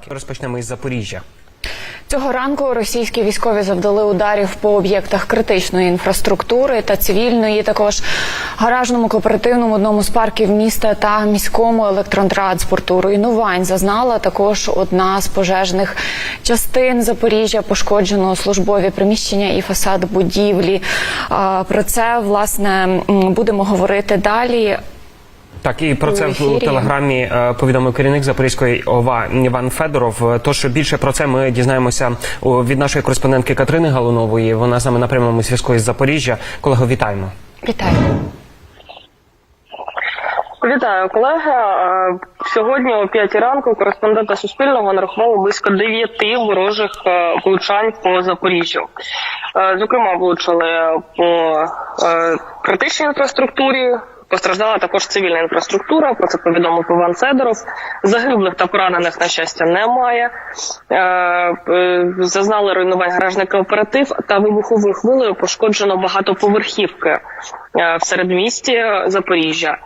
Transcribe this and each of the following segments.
парків. Розпочнемо із Запоріжжя. Цього ранку російські військові завдали ударів по об'єктах критичної інфраструктури та цивільної, також гаражному кооперативному одному з парків міста та міському електротранспорту. Руйнувань зазнала також одна з пожежних частин Запоріжжя. Пошкоджено службові приміщення і фасад будівлі. Про це власне будемо говорити далі. Так, і про це в телеграмі е, повідомив керівник Запорізької ОВА Іван Федоров. Е, Тож більше про це ми дізнаємося від нашої кореспондентки Катерини Галунової. Вона з нами на прямому зв'язку із Запоріжжя. Колего, вітаємо. Вітаю. Вітаю, колеги. Е, Сьогодні о 5 ранку кореспонденти Суспільного нарахували близько 9 ворожих влучань по Запоріжжю. Зокрема, влучили по критичній інфраструктурі. Постраждала також цивільна інфраструктура. Про це повідомив Іван Сидоров. Загиблих та поранених на щастя немає. Е, е, Зазнали руйнувань гаражний кооператив та вибуховою хвилею пошкоджено багатоповерхівки е, в середмісті Запоріжжя.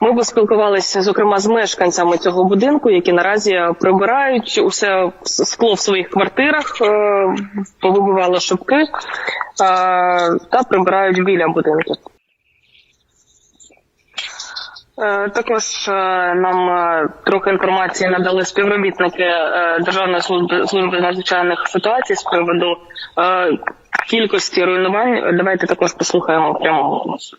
Ми поспілкувалися зокрема з мешканцями цього будинку, які наразі прибирають усе скло в своїх квартирах, повибивали шибки та прибирають біля будинку. Е, Також е, нам е, трохи інформації надали співробітники Державної служби служби надзвичайних ситуацій з приводу кількості руйнувань. Давайте також послухаємо прямо голос.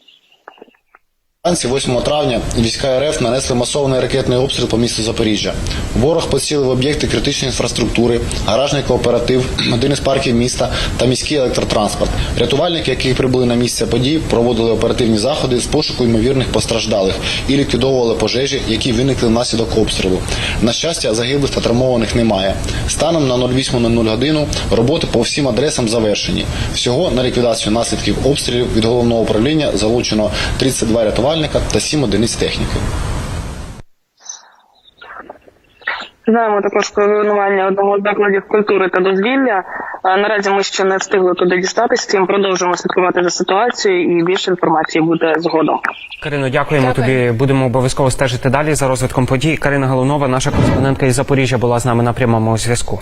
Вранці 8 травня війська РФ нанесли масований ракетний обстріл по місту Запоріжжя. Ворог поцілив об'єкти критичної інфраструктури, гаражний кооператив, один із парків міста та міський електротранспорт. Рятувальники, які прибули на місце подій, проводили оперативні заходи з пошуку ймовірних постраждалих і ліквідовували пожежі, які виникли внаслідок обстрілу. На щастя, загиблих та травмованих немає. Станом на 08.00 годину роботи по всім адресам завершені. Всього на ліквідацію наслідків обстрілів від головного управління залучено 32 рятувальника та 7 одиниць техніки. Знаємо також про руйнування одного з закладів культури та дозвілля. Наразі ми ще не встигли туди дістатися. Тим продовжуємо слідкувати за ситуацією і більше інформації буде згодом. Карино, дякуємо Дякую. тобі. Будемо обов'язково стежити далі за розвитком подій. Карина Галунова, наша кореспондентка із Запоріжжя, була з нами на прямому зв'язку.